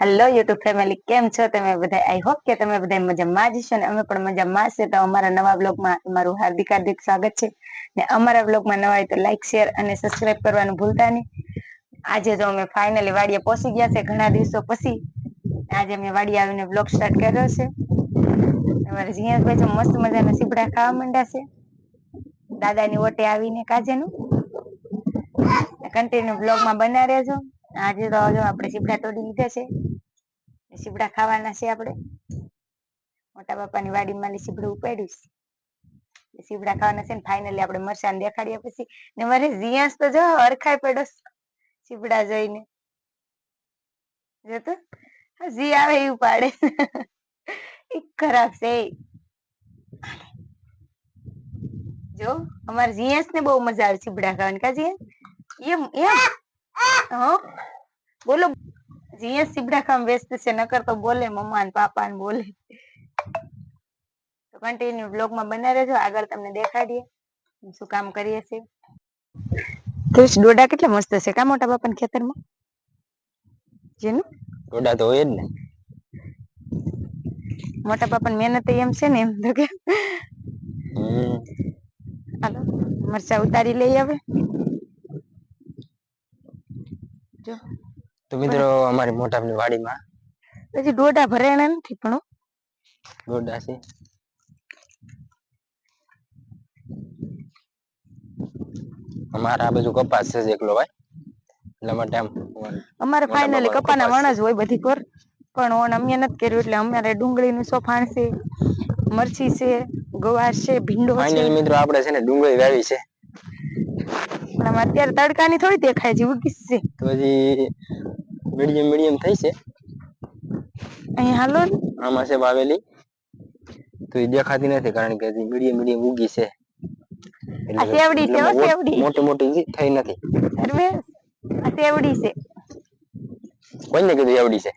Hello YouTube family કેમ છો તમે બધા? આઈ હોપ કે તમે બધા મજામાં જ છો ને અમે પણ મજામાં છે. તો અમારા નવા બ્લોગમાં તમારું હાર્દિક હાર્દિક સ્વાગત છે. ને અમારા બ્લોગમાં નવા હોય તો લાઈક શેર અને સબસ્ક્રાઇબ કરવાનું ભૂલતા નહીં. આજે તો અમે ફાઇનલી વાડીએ પહોંચી ગયા છે ઘણા દિવસો પછી. આજે મેં વાડી આવીને બ્લોગ સ્ટાર્ટ કર્યો છે. અમારે જીયાભાઈ તો મસ્ત મજાના સીપડા ખાવા માંડ્યા છે. દાદાની ઓટે આવીને કાજેનું. કન્ટિન્યુ બ્લોગમાં બના રહેજો. આજે તો જો આપણે સીપડા તોડી લીધા છે. સીપડા ખાવાના છે આપણે. મોટા બાપાની વાડીમાં સીપડું ઉપાડ્યું છે. ખાવાના છે ને ફાઇનલી આપણે મરસાને દેખાડીએ પછી. ને મારે જીયાસ તો જો અરખાઈ પડ્યો સીપડા જોઈને. જોતો જી આવે એવું પાડે. એ ખરાબ છે જો, અમારે જીયાસ ને બહુ મજા આવે સીપડા ખાવાની. કાજી એમ એમ. બોલો. અહીંયા સીપડા વ્યસ્ત છે નકર તો બોલે મમ્મા ને પાપા ને બોલે. તો કન્ટિન્યુ બ્લોગમાં બના રહેજો આગળ તમને દેખાડીએ. શું કામ કરીએ છીએ? કૃષ ડોડા કેટલા મસ્ત છે કા મોટા બાપાના ખેતરમાં? જેનું? ડોડા તો હોય જ ને. મોટા બાપાની મહેનત એમ છે ને એમ તો કે. હાલો મરચા ઉતારી લઈ આવે. જો. તો મિત્રો અમારી મોટાની વાડીમાં. હજી ડોડા ભરેણા નથી પણ ડોડા છે. અમારા આ બાજુ કપાસ છે એકલો ભાઈ. એટલા માટે આમ અમારે ફાઇનલી કપાના વણ જ હોય બધી કોર પણ ઓન અમે નથી કર્યું એટલે અમારે ડુંગળીનું સોફાણ છે મરચી છે ગવાર છે ભીંડો છે. ફાઇનલ મિત્રો આપણે છે ને ડુંગળી વાવી છે. આમાં અત્યારે તડકાની થોડી દેખાય છે ઉગી છે. તો હજી મીડિયમ મીડિયમ થઈ છે. અહીં હાલો ને. આમાં છે વાવેલી તો એ દેખાતી નથી કારણ કે હજી મીડિયમ મીડિયમ ઉગી છે. આ સેવડી છે હો, સેવડી. મોટી મોટી થઈ નથી. અરે આ સેવડી છે. કોઈને કીધું એવડી છે?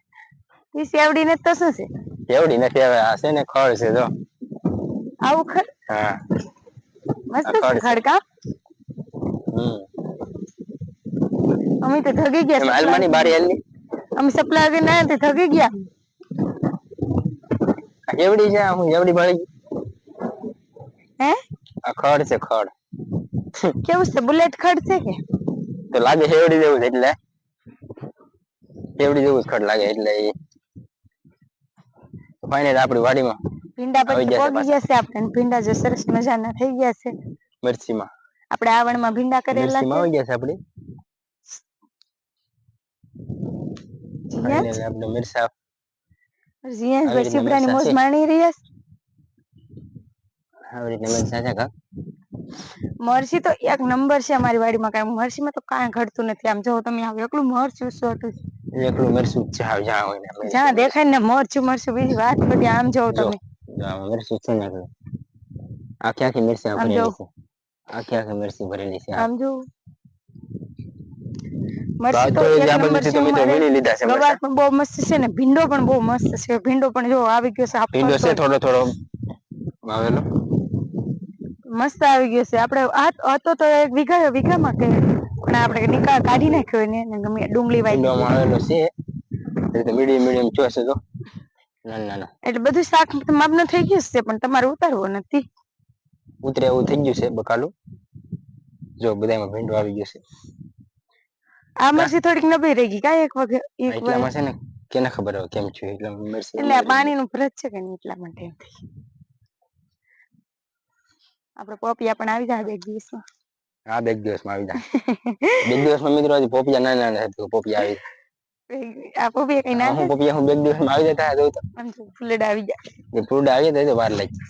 એ સેવડી ને તો શું છે? એવડી નથી હવે આ છે ને ખડ છે જો. આવું ખર હા. મસ્ત. ખડકા અમે તો થગી ગયા હાલમાની બારી હાલની? અમે સપ્લાય વગર ના તે થગી ગયા. એવડી છે? હું એવડી મળી હે? આ ખડ છે ખડ. કેવું છે? બુલેટ ખડ છે કે? તો લાગે એવડી જેવું છે એટલે. એવડી જેવું ખડ લાગે એટલે એ ફાઇનલ આપણી વાડીમાં ભીંડા પછી પોગી ગયા આપણે ભીંડા જો સરસ મજાના થઈ ગયા છે. મિર્ચીમાં. આપણે આવણમાં ભીંડા કરેલા મિર્ચીમાં છે. આવી ગયા છે આપણી? ફાઇનલ આપણે મિરસા જીએસ આવી રીતના શિબરાની મોજ મરચાં છે. માણી રહ્યા છે. આવી રીતના મિરસા છે કા? મરસી તો એક નંબર છે અમારી વાડીમાં કાંઈ મરસીમાં તો કાંઈ ઘટતું નથી. આમ જો તમે આવ એકલું મરચું સોટું છે. એકલું મરસું જ છે હાવ જ્યાં હોય ને મરચું. જ્યાં દેખાય ને મરચું મરચું બીજી વાત બધી આમ જોવો જો તમે. જો આમાં મરચું છે ને એકલું આખી આખી મિરસી આમ જો. ભરેલી છે. આખી આખી મિરસી ભરેલી છે આમ જો. તો મરસી તો તો એક નંબર છે અમારે લીધા છે ગવાર પણ બહુ મસ્ત છે ને ભીંડો પણ બહુ મસ્ત છે ભીંડો પણ જો આવી ગયો છે ભીંડો છે થોડો થોડો. આવેલો મસ્ત આવી ગયો છે આપણે આ હતો તો એક વીઘા વીઘામાં કે પણ આપણે નિકાલ કાઢી નાખ્યો એને ને ગમે ડુંગળી વાઈ ભીંડોમાં આવેલો છે. એટલે તો મીડિયમ મીડિયમ જોશે તો ના ના ના એટલે બધું શાક માપનું થઈ ગયું છે પણ તમારે ઉતારવું નથી. ઉતરે એવું થઈ ગયું છે બકાલું. જો બધામાં ભીંડો આવી ગયો છે. આ મરસી થોડીક નબળી રહી ગઈ કાંઈ એક વખત એક એટલામાં વખત. છે ને કેને ખબર હવે કેમ છે એટલે મરસી એટલે પાણીનું ફરજ છે કે નહીં એટલા માટે આપણે પોપિયા પણ આવી જાય બે દિવસમાં. હા બે દિવસમાં આવી જાય બે દિવસમાં મિત્રો આજે પોપિયા નાના નાના ના પોપિયા આવી આ પોપિયા કઈ ના હું પોપિયા હું બે દિવસમાં આવી જતા તો આમ તો આવી જાય. ફ્રૂટ આવી જાય તો વાર લાગી.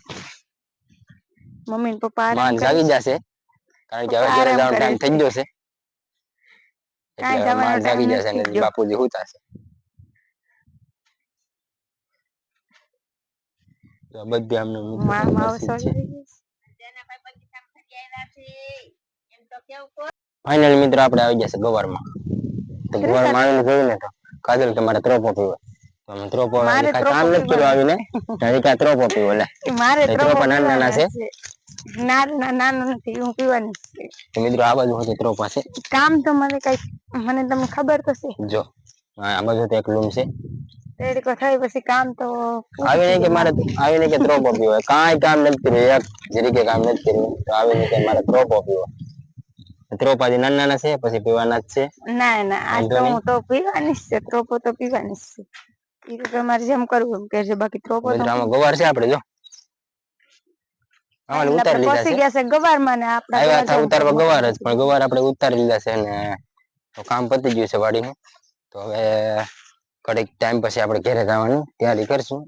મમ્મી ને પપ્પા આરામ કરે જાગી જશે. કારણ કે હવે ઘરે જવાનો ટાઈમ થઈ. ગયો છે. એટલે માન જાગી જશે ને બાપુજી હુતા છે તો બધી ફાઇનલ મિત્રો આપણે આવી ગયા છે ગવારમાં. તો? ગવારમાં આવીને જોયું ને તો કાજલ કે મારે ત્રોપો પીવો. અમે ત્રોપો કામ નથી કર્યું આવીને. હજી કાંઈ ત્રોપો પીવો લે. મારે ત્રોપો નાના નાના છે. છે નાના નાના નથી હું પીવાની છે. તો મિત્રો આ બાજુ હશે ત્રોપા છે કામ તો મને કઈ મને તમને ખબર તો છે. જો આ બાજુ તો એક લૂમ છે. તડકો થાય પછી કામ તો આવી નહીં કે મારે આવી નહીં કે ત્રોપો પીવો. કાંઈ કામ નથી કર્યું એક જરીકે કામ નથી કર્યું. તો આવી નહીં કે મારે ત્રોપો પીવો. ત્રોપાથી નાના નાના છે પછી પીવાના જ છે. ના ના આ તો હું તો પીવાની છે ત્રોપો તો પીવાની છે. એ તો તમારે જેમ કરવું એમ કે બાકી ત્રોપો તો આમાં ગવાર છે આપણે જો. આમાં ઉતારી લીધા છે. ગયા છે ગવારમાં ને આપણે આવ્યા હતા ઉતારવા ગવાર જ પણ ગવાર આપણે ઉતારી લીધા છે ને તો કામ પતી ગયું છે વાડીનું. તો હવે કડીક ટાઈમ પછી આપણે ઘરે જવાનું તૈયારી કરશું.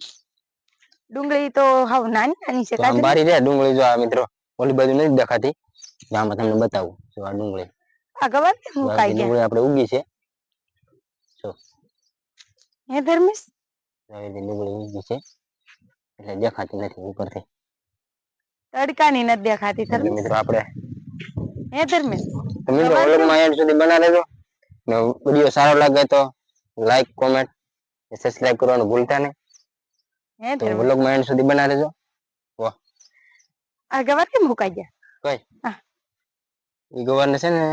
ડુંગળી તો હાવ નાની નાની છે તો બારી રે ડુંગળી જો આ મિત્રો ઓલી બાજુ નથી દેખાતી. આમાં તમને બતાવું જો આ ડુંગળી. આ ગવાર મુકાઈ ગયા? ડુંગળી આપણે ઉગી છે. જો. હે ધર્મેશ? ડુંગળી ઉગી છે. એટલે દેખાતી નથી ઉપરથી. તડકાની નથી દેખાતી એટલે મિત્રો આપણે હે ધર્મેશ તો મિત્રો વ્લોગમાં એન્ડ સુધી બના રહેજો ને વિડિયો સારો લાગે તો લાઈક કોમેન્ટ સબસ્ક્રાઇબ કરવાનું ભૂલતા નહીં. હે તો ધર્મેશ વ્લોગમાં એન્ડ સુધી બના રહેજો વાહ આ ગવાર કેમ મુકાઈ ગયા? કઈ. ઈ ગવારને છે ને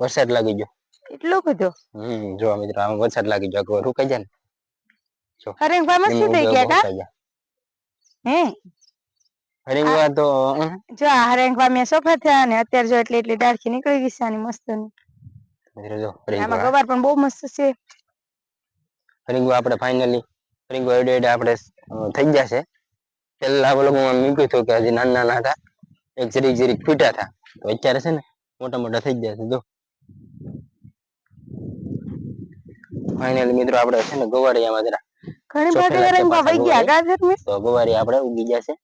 વરસાદ લાગી ગયો. એટલો બધો? હમ જો મિત્રો આમ વરસાદ લાગી ગયો. ગવાર રૂકાઈ જાય ને. અરે મસ્ત એમ થઈ ગયા કા હે? હરિંગવા તો જો આ હરેંગવા મેં સોફા થયા અને અત્યારે જો એટલે એટલી ડાળખી નીકળી ગઈ છે આની મસ્તની જો આમાં ગવાર પણ બહુ મસ્ત છે. હરિંગવા આપણે ફાઇનલી હરિંગવા એડે એડે આપણે થઈ ગયા છે. પેલા વ્લોગમાં મૂક્યું હતું કે હજી નાના નાના હતા એક જરીક જરીક ફૂટ્યા હતા. તો અત્યારે છે ને મોટા મોટા થઈ ગયા છે જો. ફાઇનલી મિત્રો આપણે છે ને ગવારિયામાં જરા ઘણી બધી હરેંગવા વહી ગયા ગાજર તો ગવારી આપણે ઉગી ગયા છે.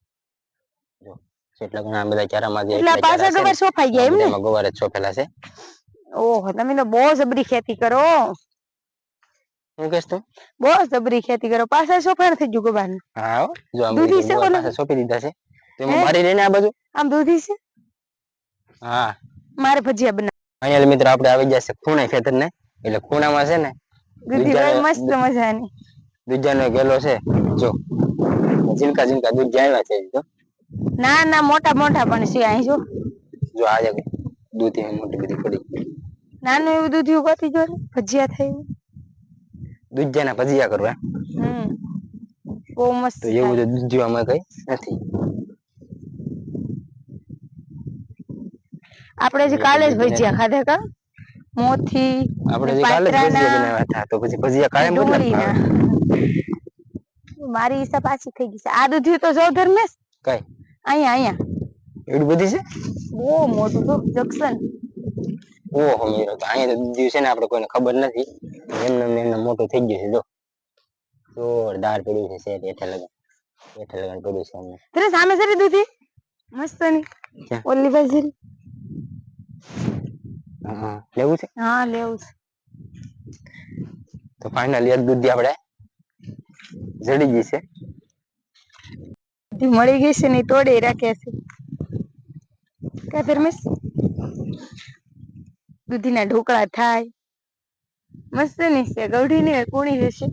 જો જેટલા ઘણા બધા ચારામાં જે એટલે આ એટલા પાછા ચારા છે ગવાર ને, સોફાઈ ગયા આ એમ ને બધામાં ગવાર જ છોફેલા છે ઓહો તમે તો બહુ જબરી ખેતી કરો શું કહેશ તું બહુ જબરી ખેતી કરો પાછા સોફા થઈ ગયું ગવાર હા હો, જો આમ દૂધી બધું છે ગવાર ઓલા? પાછા સોંપી દીધા છે તો એમાં હે? મારી રહીને આ બાજુ આમ દૂધી છે હા મારે ભજીયા બના અહીંયા મિત્રો આપણે આવી ગયા છે ખૂણે ખેતર ને એટલે ખૂણામાં છે ને દૂધી દૂધિયાને- ભાઈ મસ્ત મજાની દૂધિયાનો ગેલો છે જો ઝીણકા ઝીણકા દૂધિયા આવ્યા છે હજી તો ના ના મોટા મોટા પણ છે અહીં જો. જો આજે દૂધી મોટી બધી પડી નાનું એવું દૂધિયું ગોતી જો ને, ભજીયા થઈ દૂધિયાના ભજીયા કરવા? હમ બહુ મસ્ત તો એવું થાય. તો દૂધિયામાં કઈ નથી. આપણે જે કાલે જ ભજીયા ખાધા કા? મોથી આપણે ને જે કાલે જ ભજીયા પાત્રાના, બનાવ્યા હતા તો પછી ભજીયા કાયમ બદલાવ ડુંગળીના. મારી ઈચ્છા પાછી થઈ ગઈ છે. આ દૂધિયું તો જો ધર્મેશ કઈ? અહીંયા અહીંયા. એવડી બધી છે? બહુ મોટું તો જંકશન. ઓહો મેરો તો અહીંયા તો દિવસે ને આપણે કોઈને ખબર નથી. એમને એમને મોટું થઈ ગયું છે જો. જોરદાર પડ્યું છે શેર એઠે લગન. એઠે લગન પડ્યું છે અમને તને સામે સરી દૂધી? મસ્તની? ઓલી બાજુ. હા, લેવું છે? હા લેવું છે. તો ફાઇનલી એક દૂધી આપણે જડી ગઈ છે. મળી ગઈ છે ને તોડી રાખ્યા છે. કા ધર્મેશ દૂધીના ઢોકળા થાય. મસ્તની છે ગૌઢી ની કોણી રહેશે.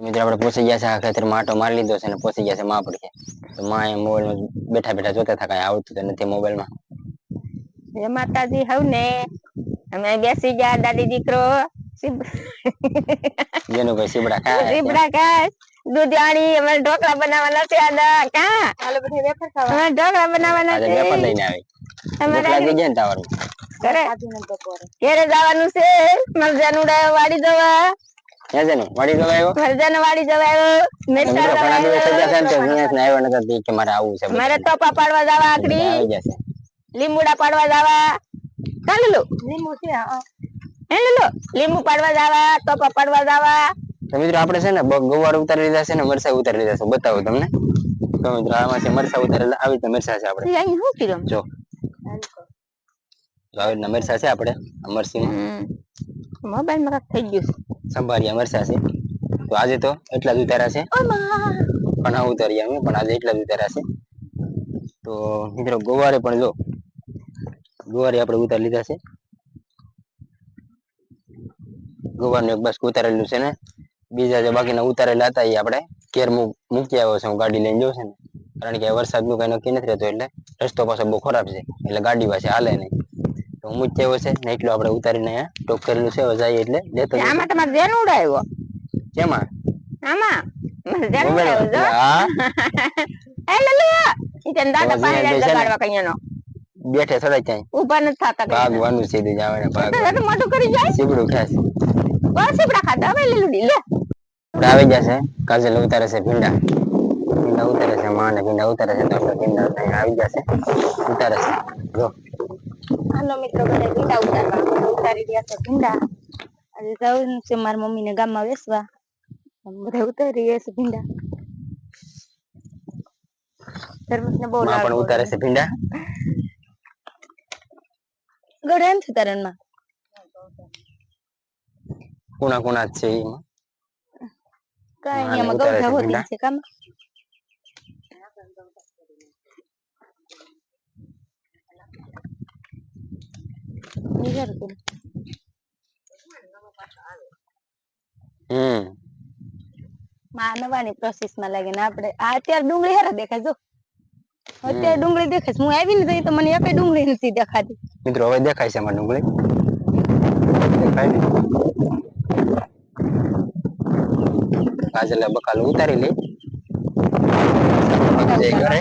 મિત્રો આપણે પોસી ગયા છે આ ખેતરમાં આટો મારી લીધો છે ને પોસી ગયા છે માં પડખે તો માં એ મોબાઈલ બેઠા બેઠા જોતા હતા કઈ આવતું નથી નથી મોબાઈલમાં. એ માતાજી હવ ને અમે બેસી ગયા દાદી દીકરો. જેનું કોઈ સીબડા ખાય સીબડા કાય દૂધિયાણી અમારે ઢોકળા બનાવવાના છે આદા કા હાલો બધા વેફર ખાવા. અમારે ઢોકળા બનાવવાના છે. વેફર લઈને આવી. અમારે લાગી જાય ને તાવરું ઘરે? ઘરે જવાનું છે. મરજાનું વાડી જવા. ક્યાં વાડી જવા આવ્યો? મરજાનું વાડી જવા આવ્યો. તો ઘણા દિવસ થઈ છે તો વિનાશ ને આવ્યો નતો કે મારે આવવું છે મારે તોપા પાડવા જવા આકડી જશે લીંબુડા પાડવા જવા. કા લીંબુ છે હે. લીલો? લીંબુ પાડવા જવા તોપા પાડવા જવા. તો મિત્રો આપણે છે ને ગવાર ઉતારી લીધા છે ને મરસા ઉતારી લીધા છે. બતાવો તમને. તો મિત્રો આમાં છે મરસા ઉતારેલા આવી રીતે મરસા છે આપણે. અહીં શું કર્યું? જો. આવી રીતના મરસા છે આપણે આ મોબાઈલમાં કાક થઈ ગયું સંભાળ્યા મરસા છે. તો આજે તો એટલા જ ઉતાર્યા છે. પણ આ ઉતાર્યા અમે પણ આજે એટલા જ ઉતાર્યા છે. તો મિત્રો ગોવારે પણ જો ગોવારે આપણે ઉતારી લીધા છે. ગવારનું એક બસ ઉતારેલું છે ને. બીજા જે બાકીના ઉતારેલા હતા એ આપણે કેર મૂક- આવ્યો છે. હું ગાડી લઈને જઉં છે ને. કારણ કે વરસાદનું કઈ નક્કી નથી રહેતું એટલે રસ્તો પાછો બહુ ખરાબ છે. એટલે ગાડી પાસે હાલે નહીં. તો હું મૂકી આવ્યો છે ને એટલું આપણે ઉતારીને અહીંયા ટોક કરેલું છે. જાય એટલે લેતો. આમાં તમારે જેનું ઉડાવ્યો? શેમાં આમાં? મજા નો મોબાઈલ આવ્યો જો હા. એ લલુ ઈ દાદા તો પાણી હજી જાય છે ને? જગાડવા કઈનો બેઠે થોડા ક્યાંય. ઊભા નથી થતા ભાગવાનું સીધું ભાગ મોટું કરી જાય. સીબડું ખેંચ બસ ઉપડા ખાતા હવે લીલુડી લે આવી જશે કાજલ ઉતારે છે ભીંડા. ભીંડા ઉતારે છે માને ભીંડા ઉતારે છે તો આપણે ભીંડા આવી જશે ઉતારે છે. જો. હાલો મિત્રો બધા ભીંડા ઉતારવા. ઉતારી રહ્યા છે ભીંડા. આજે જવું છે મારા મમ્મીને ગામમાં વેસવા. અમે બધા ઉતારી રહ્યા છે ભીંડા. તરબૂચને બહુ માં પણ ઉતારે છે ભીંડા. ગળે એમ છે તારણમાં કુણા કુણા છે એમાં. કઈ છે ગૌઠા હોતી છે કામ. હમ. માં નવાની પ્રોસેસમાં લાગે ને આપણે. આ અત્યારે ડુંગળી હેરા દેખાય જો. અત્યારે ડુંગળી દેખાય છે. હું આવી ને તો મને એકે ડુંગળી નથી દેખાતી. મિત્રો હવે દેખાય છે એમાં ડુંગળી. દેખાય ને કાજલે બકાલ ઉતારી લઈ ઘરે